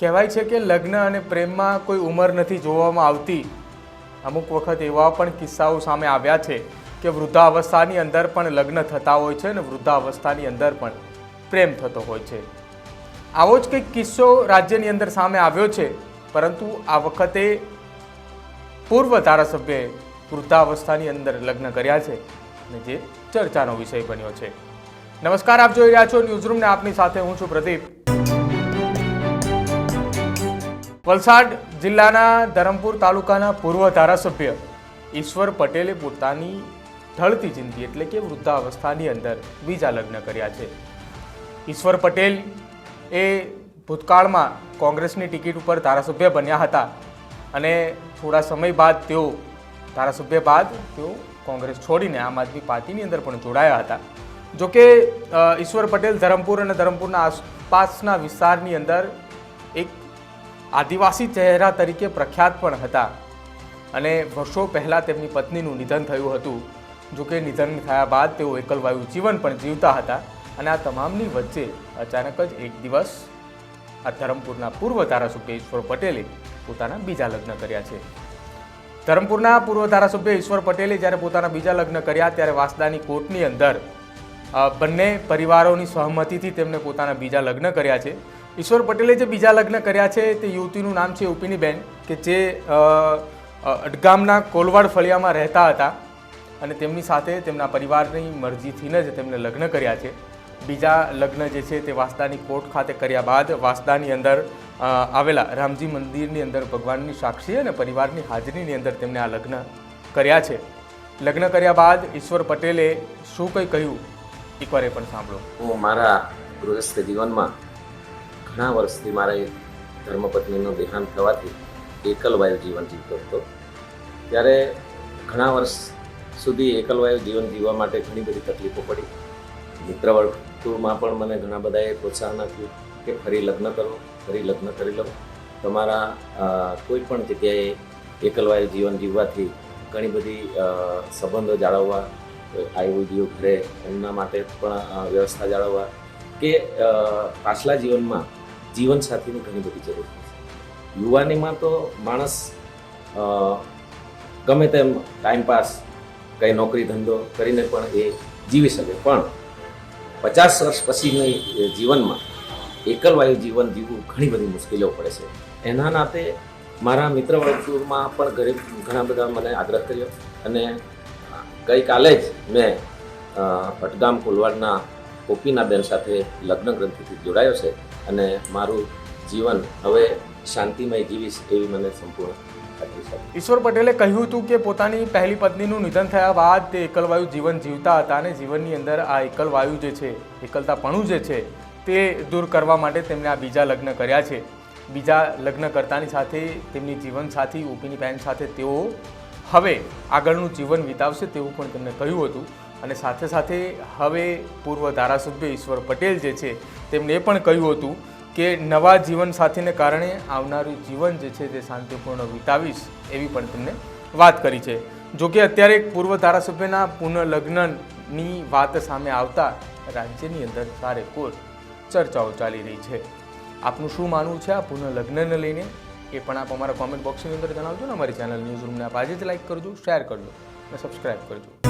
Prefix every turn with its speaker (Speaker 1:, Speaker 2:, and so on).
Speaker 1: કહેવાય છે કે લગ્ન અને પ્રેમમાં કોઈ ઉંમર નથી જોવામાં આવતી. અમુક વખત એવા પણ કિસ્સાઓ સામે આવ્યા છે કે વૃદ્ધાવસ્થાની અંદર પણ લગ્ન થતા હોય છે અને વૃદ્ધાવસ્થાની અંદર પણ પ્રેમ થતો હોય છે. આવો જ કંઈક કિસ્સો રાજ્યની અંદર સામે આવ્યો છે. પરંતુ આ વખતે પૂર્વ ધારાસભ્યએ વૃદ્ધાવસ્થાની અંદર લગ્ન કર્યા છે અને જે ચર્ચાનો વિષય બન્યો છે. નમસ્કાર, આપ જોઈ રહ્યા છો ન્યૂઝરૂમને. આપની સાથે હું છું પ્રદીપ. વલસાડ જિલ્લાના ધરમપુર તાલુકાના પૂર્વ ધારાસભ્ય ઈશ્વર પટેલે પોતાની ઢળતી જિંદગી એટલે કે વૃદ્ધાવસ્થાની અંદર બીજા લગ્ન કર્યા છે. ઈશ્વર પટેલ એ ભૂતકાળમાં કોંગ્રેસની ટિકિટ ઉપર ધારાસભ્ય બન્યા હતા અને થોડા સમય બાદ તેઓ, ધારાસભ્ય બાદ તેઓ કોંગ્રેસ છોડીને આમ આદમી પાર્ટીની અંદર પણ જોડાયા હતા. જોકે ઈશ્વર પટેલ ધરમપુર અને ધરમપુરના આસપાસના વિસ્તારની અંદર એક આદિવાસી ચહેરા તરીકે પ્રખ્યાત પણ હતા. અને વર્ષો પહેલાં તેમની પત્નીનું નિધન થયું હતું. જોકે નિધન થયા બાદ તેઓ એકલવાયુ જીવન પણ જીવતા હતા અને આ તમામની વચ્ચે અચાનક જ એક દિવસ આ ધરમપુરના પૂર્વ ધારાસભ્ય ઈશ્વર પટેલે પોતાના બીજા લગ્ન કર્યા છે. ધરમપુરના પૂર્વ ધારાસભ્ય ઈશ્વર પટેલે જ્યારે પોતાના બીજા લગ્ન કર્યા ત્યારે વાસદાની કોર્ટની અંદર બંને પરિવારોની સહમતિથી તેમણે પોતાના બીજા લગ્ન કર્યા છે. ઈશ્વર પટેલે જે બીજા લગ્ન કર્યા છે તે યુવતીનું નામ છે ઉપિનીબેન કે જે અ, અ, અડગામના કોલવાડ ફળિયામાં રહેતા હતા અને તેમની સાથે તેમના પરિવારની મરજીથી જ તેમને લગ્ન કર્યા છે. બીજા લગ્ન જે છે તે વાસદાની કોર્ટ ખાતે કર્યા બાદ વાસદાની અંદર આવેલા રામજી મંદિરની અંદર ભગવાનની સાક્ષી અને પરિવારની હાજરીની અંદર તેમને આ લગ્ન કર્યા છે. લગ્ન કર્યા બાદ ઈશ્વર પટેલે શું કંઈ કહ્યું? એકવાર એ પણ સાંભળો.
Speaker 2: હું મારા ગૃહસ્થ જીવનમાં ઘણા વર્ષથી મારા ધર્મપત્નીનું દેહાંત થવાથી એકલવાયુ જીવન જીવતો હતો. ત્યારે ઘણા વર્ષ સુધી એકલવાયુ જીવન જીવવા માટે ઘણી બધી તકલીફો પડી. મિત્ર વર્તુળમાં પણ મને ઘણા બધાએ પ્રોત્સાહન આપ્યું કે ફરી લગ્ન કરો, ફરી લગ્ન કરી લો. તમારા કોઈ પણ જગ્યાએ એકલવાયુ જીવન જીવવાથી ઘણી બધી સંબંધો જાળવવા આયુર્વેદીઓ ઘરે એમના માટે પણ વ્યવસ્થા જાળવવા કે પાછલા જીવનમાં જીવનસાથીની ઘણી બધી જરૂર છે. યુવાનીમાં તો માણસ ગમે તેમ ટાઈમપાસ કંઈ નોકરી ધંધો કરીને પણ એ જીવી શકે. પણ પચાસ વર્ષ પછીની જીવનમાં એકલવાયુ જીવન જીવવું ઘણી બધી મુશ્કેલીઓ પડે છે. એના નાતે મારા મિત્ર વર્તુળમાં પણ ઘરે ઘણા બધા મને આગ્રહ કર્યો અને ગઈકાલે જ મેં ભટગામ કોલવાડના ઓપીનાબેન સાથે લગ્ન ગ્રંથિથી જોડાયો છે અને મારું જીવન હવે શાંતિમય જીવીશ એવી મને સંપૂર્ણ
Speaker 1: ઈશ્વર પટેલે કહ્યું હતું કે પોતાની પહેલી પત્નીનું નિધન થયા બાદ તે એકલવાયુ જીવન જીવતા હતા અને જીવનની અંદર આ એકલવાયુ જે છે, એકલતાપણું જે છે, તે દૂર કરવા માટે તેમણે આ બીજા લગ્ન કર્યા છે. બીજા લગ્ન કરતાની સાથે તેમની જીવનસાથી ઓપીની બહેન સાથે તેઓ હવે આગળનું જીવન વિતાવશે તેવું પણ તેમણે કહ્યું હતું. અને સાથે સાથે હવે પૂર્વ ધારાસભ્ય ઈશ્વર પટેલ જે છે તેમણે એ પણ કહ્યું હતું કે નવા જીવન સાથીને કારણે આવનારું જીવન જે છે તે શાંતિપૂર્ણ વિતાવીશ એવી પણ તેમણે વાત કરી છે. જો કે અત્યારે પૂર્વ ધારાસભ્યના પુનઃલગ્નની વાત સામે આવતા રાજ્યની અંદર સારેકોર ચર્ચાઓ ચાલી રહી છે. આપનું શું માનવું છે આ પુનઃલગ્નને લઈને? એ પણ આપ અમારા કોમેન્ટ બોક્સની અંદર જણાવજો ને અમારી ચેનલ ન્યૂઝ રૂમને આપ આજે જ લાઈક કરજો શેર કરજો અને સબસ્ક્રાઈબ કરજો.